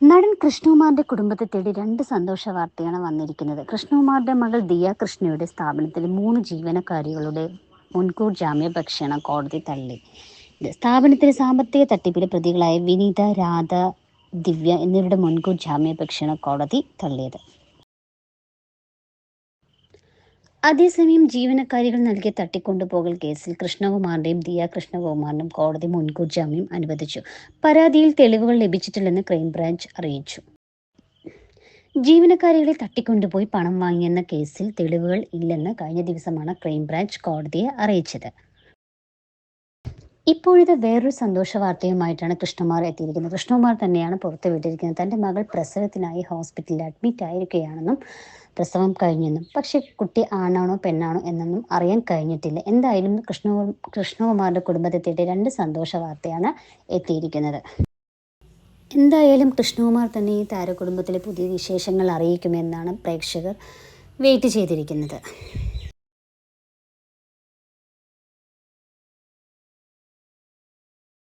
നടൻ കൃഷ്ണകുമാറിന്റെ കുടുംബത്തെ തേടി രണ്ട് സന്തോഷ വാർത്തയാണ് വന്നിരിക്കുന്നത്. കൃഷ്ണകുമാറിന്റെ മകൾ ദിയ കൃഷ്ണയുടെ സ്ഥാപനത്തിൽ മൂന്ന് ജീവനക്കാരികളുടെ മുൻകൂർ ജാമ്യപക്ഷണം കോടതി തള്ളി. സ്ഥാപനത്തിലെ സാമ്പത്തിക തട്ടിപ്പിലെ പ്രതികളായ വിനീത രാധ ദിവ്യ എന്നിവരുടെ മുൻകൂർ ജാമ്യപക്ഷണ കോടതി തള്ളിയത്. അതേസമയം ജീവനക്കാരികൾ നൽകിയ തട്ടിക്കൊണ്ടുപോകൽ കേസിൽ കൃഷ്ണകുമാറിന്റെയും ദിയ കൃഷ്ണകുമാറിനും കോടതി മുൻകൂർ ജാമ്യം അനുവദിച്ചു. പരാതിയിൽ തെളിവുകൾ ലഭിച്ചിട്ടില്ലെന്ന് ക്രൈംബ്രാഞ്ച് അറിയിച്ചു. ജീവനക്കാരികളെ തട്ടിക്കൊണ്ടുപോയി പണം വാങ്ങിയെന്ന കേസിൽ തെളിവുകൾ ഇല്ലെന്ന് കഴിഞ്ഞ ദിവസമാണ് ക്രൈംബ്രാഞ്ച് കോടതിയെ അറിയിച്ചത്. ഇപ്പോഴിത് വേറൊരു സന്തോഷ വാർത്തയുമായിട്ടാണ് കൃഷ്ണകുമാർ എത്തിയിരിക്കുന്നത്. കൃഷ്ണകുമാർ തന്നെയാണ് പുറത്തു വിട്ടിരിക്കുന്നത്. തന്റെ മകൾ പ്രസവത്തിനായി ഹോസ്പിറ്റലിൽ അഡ്മിറ്റ് ആയിരിക്കുകയാണെന്നും പ്രസവം കഴിഞ്ഞെന്നും പക്ഷേ കുട്ടി ആണാണോ പെണ്ണാണോ എന്നൊന്നും അറിയാൻ കഴിഞ്ഞിട്ടില്ല. എന്തായാലും കൃഷ്ണ കൃഷ്ണകുമാറിന്റെ കുടുംബത്തെ തേടി രണ്ട് സന്തോഷ വാർത്തയാണ് എത്തിയിരിക്കുന്നത്. എന്തായാലും കൃഷ്ണകുമാർ തന്നെ ഈ താരകുടുംബത്തിലെ പുതിയ വിശേഷങ്ങൾ അറിയിക്കുമെന്നാണ് പ്രേക്ഷകർ വെയിറ്റ് ചെയ്തിരിക്കുന്നത്.